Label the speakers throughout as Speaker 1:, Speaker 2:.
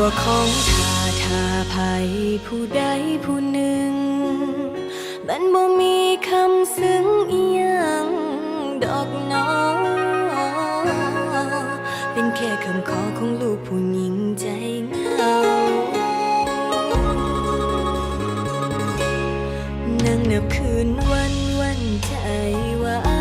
Speaker 1: ว่าของทาทาภัยผู้ใดผู้หนึ่ง มันบ่มีคำซึ้งอียงดอกน้องเป็นแค่คำขอของลูกผู้หญิงใจเงานั่งนับคืนวันวันใจว่า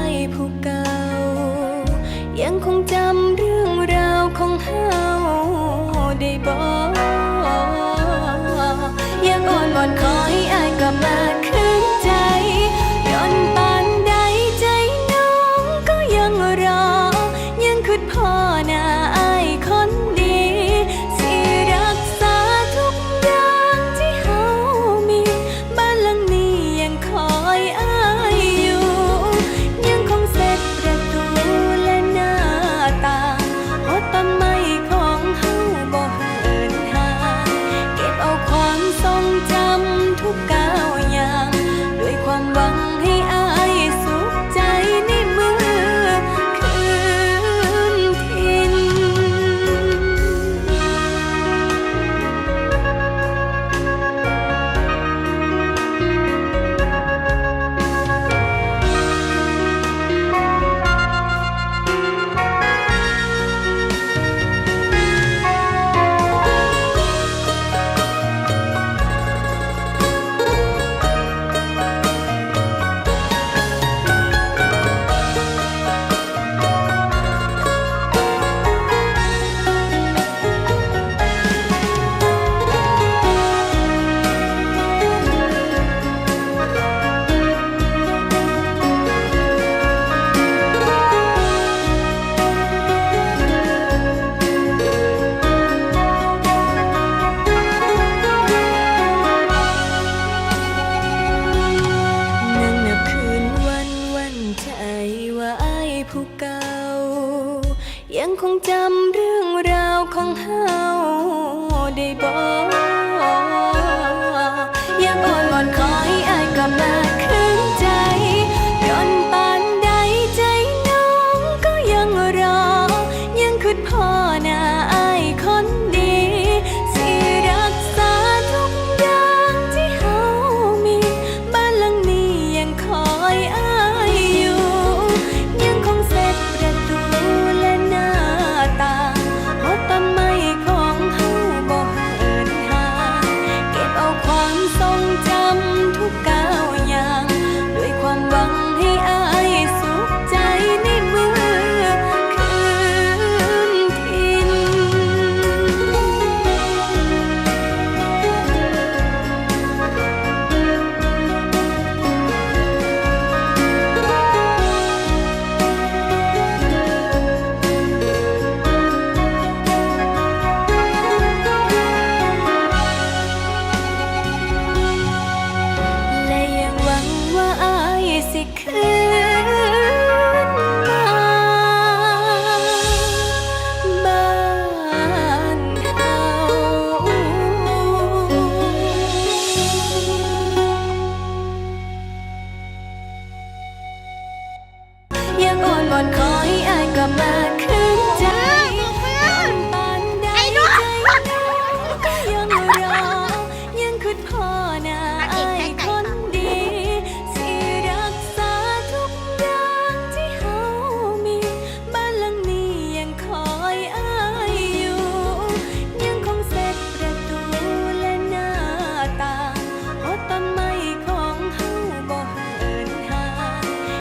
Speaker 1: i'm got back.